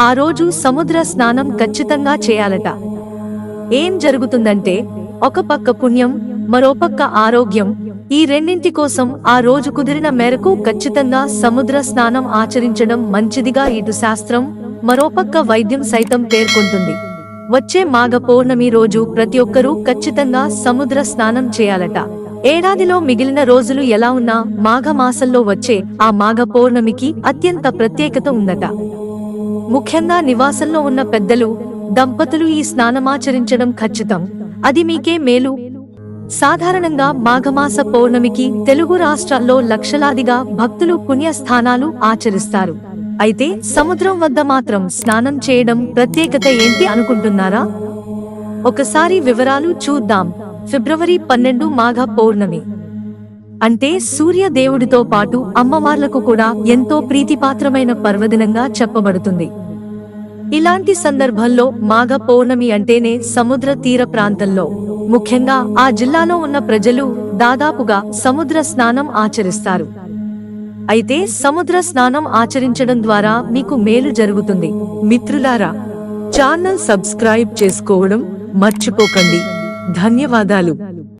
ఆ రోజు సముద్ర స్నానం ఖచ్చితంగా చేయాలట. ఏం జరుగుతుందంటే ఒక పక్క పుణ్యం మరోపక్క ఆరోగ్యం ఈ రెండింటి కోసం ఆ రోజు కుదిరిన మేరకు ఖచ్చితంగా సముద్ర స్నానం ఆచరించడం మంచిదిగా ఇటు శాస్త్రం మరోపక్క వైద్యం సైతం పేర్కొంటుంది. వచ్చే మాఘ పౌర్ణమి రోజు ప్రతి ఒక్కరూ ఖచ్చితంగా సముద్ర స్నానం చేయాలట. ఏడాదిలో మిగిలిన రోజులు ఎలా ఉన్నా మాఘ మాసంలో వచ్చే ఆ మాఘ పౌర్ణమికి అత్యంత ప్రత్యేకత ఉందట ముఖ్యంగా నివాసంలో ఉన్న పెద్దలు దంపతులు ఈ స్నానమాచరించడం ఖచ్చితం. అది మీకే మేలు. సాధారణంగా మాఘమాస పౌర్ణమికి తెలుగు రాష్ట్రాల్లో లక్షలాదిగా భక్తులు పుణ్యస్థానాలు ఆచరిస్తారు. అయితే సముద్రం వద్ద మాత్రం స్నానం చేయడం ప్రత్యేకత ఏంటి అనుకుంటున్నారా? ఒకసారి వివరాలు చూద్దాం. ఫిబ్రవరి పన్నెండు మాఘ పౌర్ణమి. అంటే సూర్య దేవుడితో పాటు అమ్మవార్లకు కూడా ఎంతో ప్రీతిపాత్రమైన పర్వదినంగా చెప్పబడుతుంది. ఇలాంటి సందర్భంలో మాఘ పౌర్ణమి అంటేనే సముద్ర తీర ప్రాంతంలో ముఖ్యంగా ఆ జిల్లాలో ఉన్న ప్రజలు దాదాపుగా సముద్ర స్నానం ఆచరిస్తారు. అయితే సముద్ర స్నానం ఆచరించడం ద్వారా మీకు మేలు జరుగుతుంది. మిత్రులారా ఛానల్ సబ్స్క్రైబ్ చేసుకోవడం మర్చిపోకండి. ధన్యవాదాలు.